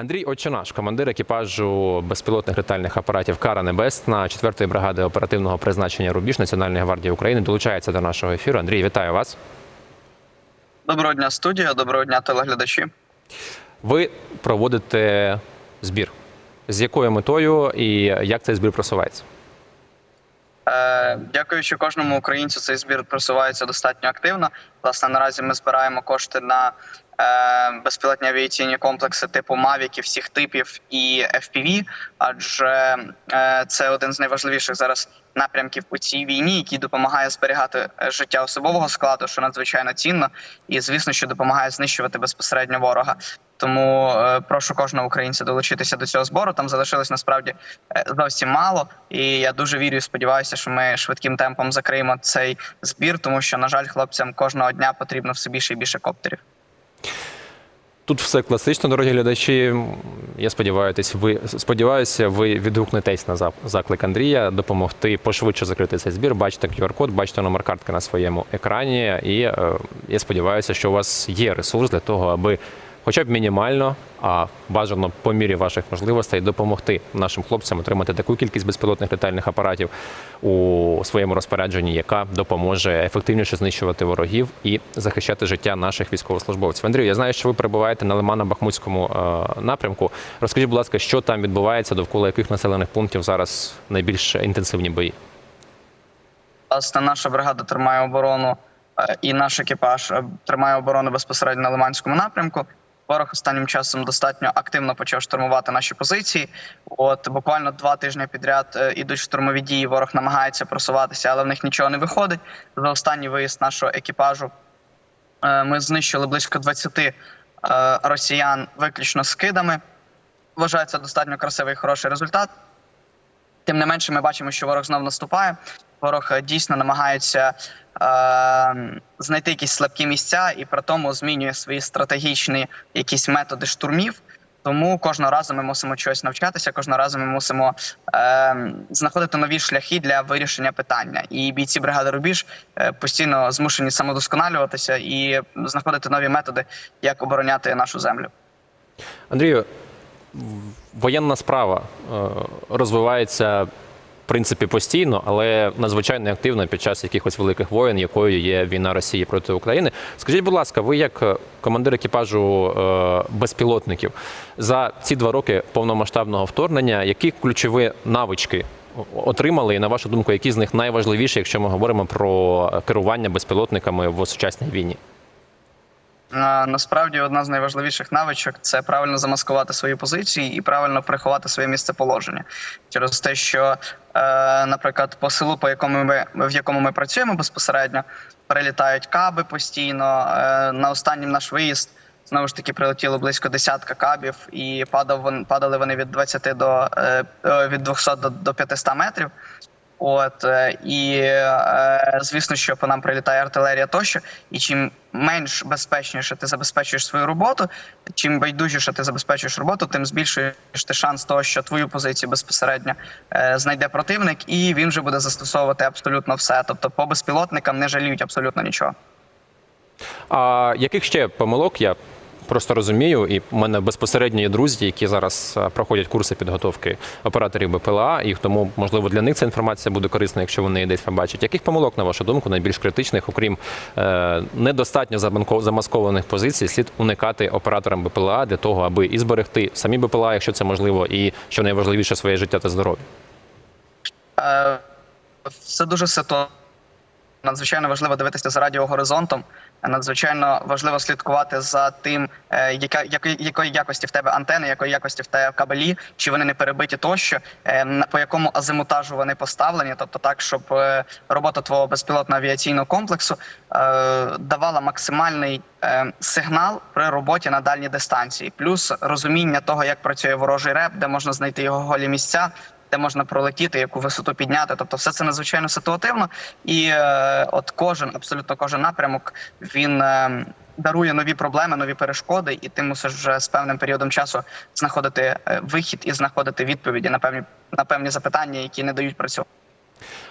Андрій Очинаш, командир екіпажу безпілотних літальних апаратів Кара Небесна 4-ї бригади оперативного призначення Рубіж Національної гвардії України, долучається до нашого ефіру. Андрій, вітаю вас. Доброго дня, студія, доброго дня, телеглядачі. Ви проводите збір. З якою метою і як цей збір просувається? Е, дякуючи кожному українцю, цей збір просувається достатньо активно. Власне, наразі ми збираємо кошти на е, безпілотні авіаційні комплекси типу Мавіків, всіх типів і FPV, адже е, це один з найважливіших зараз напрямків у цій війні, який допомагає зберігати е, життя особового складу, що надзвичайно цінно, і звісно, що допомагає знищувати безпосередньо ворога. Тому е, прошу кожного українця долучитися до цього збору. Там залишилось насправді е, зовсім мало, і я дуже вірю і сподіваюся, що ми швидким темпом закриємо цей збір, тому що на жаль, хлопцям кожного дня потрібно все більше і більше коптерів. Тут все класично, дорогі глядачі. Я сподіваюся, ви сподіваюся, ви відгукнетесь на заклик Андрія допомогти пошвидше закрити цей збір. Бачите QR-код, бачите номер картки на своєму екрані. І е, я сподіваюся, що у вас є ресурс для того, аби хоча б мінімально, а бажано по мірі ваших можливостей допомогти нашим хлопцям отримати таку кількість безпілотних літальних апаратів у своєму розпорядженні, яка допоможе ефективніше знищувати ворогів і захищати життя наших військовослужбовців. Андрію, я знаю, що ви перебуваєте на Лимано-Бахмутському е, напрямку. Розкажіть, будь ласка, що там відбувається, довкола яких населених пунктів зараз найбільш інтенсивні бої? Власне, наша бригада тримає оборону, е, і наш екіпаж е, тримає оборону безпосередньо на Лиманському напрямку. Ворог останнім часом достатньо активно почав штурмувати наші позиції. От буквально два тижні підряд е, ідуть штурмові дії. Ворог намагається просуватися, але в них нічого не виходить. За останній виїзд нашого екіпажу е, ми знищили близько 20 е, росіян виключно скидами. Вважаю, це достатньо красивий і хороший результат. Тим не менше, ми бачимо, що ворог знов наступає. Ворог е, дійсно намагається е, знайти якісь слабкі місця і при тому змінює свої стратегічні якісь методи штурмів. Тому кожного разу ми мусимо чогось навчатися. Кожного разу ми мусимо е, знаходити нові шляхи для вирішення питання. І бійці бригади Рубіж е, постійно змушені самодосконалюватися і знаходити нові методи, як обороняти нашу землю. Андрію, воєнна справа е, розвивається принципі постійно, але надзвичайно активно під час якихось великих воєн, якою є війна Росії проти України. Скажіть, будь ласка, ви як е, командир екіпажу е, безпілотників за ці два роки повномасштабного вторгнення, які ключові навички отримали, і на вашу думку, які з них найважливіші, якщо ми говоримо про керування безпілотниками в сучасній війні? Насправді одна з найважливіших навичок це правильно замаскувати свої позиції і правильно приховати своє місцеположення через те, що, е, наприклад, по селу, по якому ми в якому ми працюємо безпосередньо, перелітають каби постійно. Е, на останній наш виїзд знову ж таки прилетіло близько десятка кабів, і падав падали вони від 20 до е, від 200 до, до 500 метрів. От е, і е, звісно, що по нам прилітає артилерія тощо. І чим менш безпечніше ти забезпечуєш свою роботу, чим байдужіше ти забезпечуєш роботу, тим збільшуєш ти шанс того, що твою позицію безпосередньо е, знайде противник, і він вже буде застосовувати абсолютно все. Тобто, по безпілотникам не жаліють абсолютно нічого. А яких ще помилок я просто розумію, і в мене безпосередньо є друзі, які зараз проходять курси підготовки операторів БПЛА, і тому можливо для них ця інформація буде корисна, якщо вони її десь побачать. Яких помилок, на вашу думку, найбільш критичних, окрім е, недостатньо замаскованих позицій, слід уникати операторам БПЛА для того, аби і зберегти самі БПЛА, якщо це можливо, і що найважливіше своє життя та здоров'я. Е, Все дуже ситуативно. Надзвичайно важливо дивитися за радіогоризонтом. Надзвичайно важливо слідкувати за тим, е, яка якої, якої якості в тебе антени, якої якості в тебе кабелі, чи вони не перебиті тощо, е, по якому азимутажу вони поставлені, тобто так, щоб е, робота твого безпілотного авіаційного комплексу давала максимальний сигнал при роботі на дальній дистанції, плюс розуміння того, як працює ворожий реп, де можна знайти його голі місця де можна пролетіти, яку висоту підняти. Тобто, все це надзвичайно ситуативно, і е, от кожен, абсолютно кожен напрямок, він е, дарує нові проблеми, нові перешкоди, і ти мусиш вже з певним періодом часу знаходити е, вихід і знаходити відповіді на певні на певні запитання, які не дають працювати.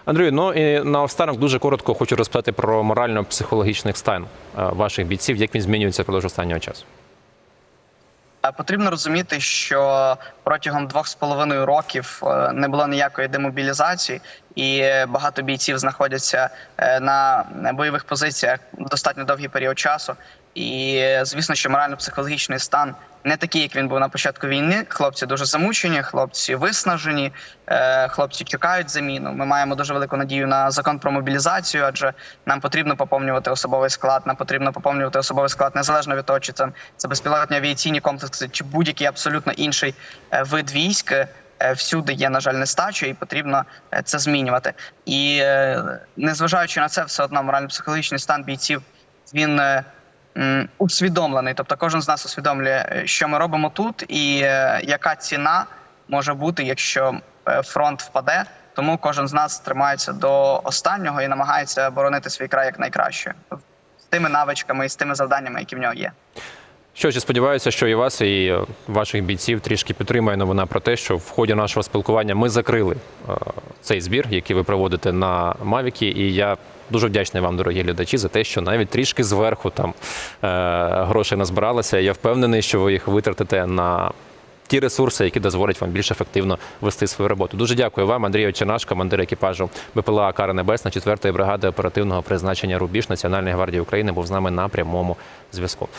Андрію, ну і наостанок дуже коротко хочу розпитати про морально-психологічний стан е, ваших бійців, як він змінюється впродовж останнього часу. Е, Потрібно розуміти, що протягом двох з половиною років е, не було ніякої демобілізації, і багато бійців знаходяться е, на бойових позиціях достатньо довгий період часу. І звісно, що морально-психологічний стан не такий, як він був на початку війни. Хлопці дуже замучені, хлопці виснажені, е, хлопці чекають заміну. Ми маємо дуже велику надію на закон про мобілізацію, адже нам потрібно поповнювати особовий склад. Нам потрібно поповнювати особовий склад незалежно від того, чи це, це безпілотні авіаційні комплекси, чи будь-який абсолютно інший е, вид військ. Е, Всюди є, на жаль, нестача, і потрібно це змінювати. І незважаючи на це, все одно морально-психологічний стан бійців він усвідомлений. Тобто, кожен з нас усвідомлює, е, що ми робимо тут, і е, яка ціна може бути, якщо е, фронт впаде. Тому кожен з нас тримається до останнього і намагається боронити свій край як найкраще з тими навичками і з тими завданнями, які в нього є. Що ж, сподіваюся, що і вас, і ваших бійців трішки підтримує новина про те, що в ході нашого спілкування ми закрили цей збір, який ви проводите на Мавіки. І я дуже вдячний вам, дорогі глядачі, за те, що навіть трішки зверху там е, грошей назбиралося. Я впевнений, що ви їх витратите на. Ті ресурси, які дозволять вам більш ефективно вести свою роботу. Дуже дякую вам, Андрій Очинаш, командир екіпажу БПЛА Кара Небесна, 4-ї бригади оперативного призначення Рубіж Національної гвардії України, був з нами на прямому зв'язку.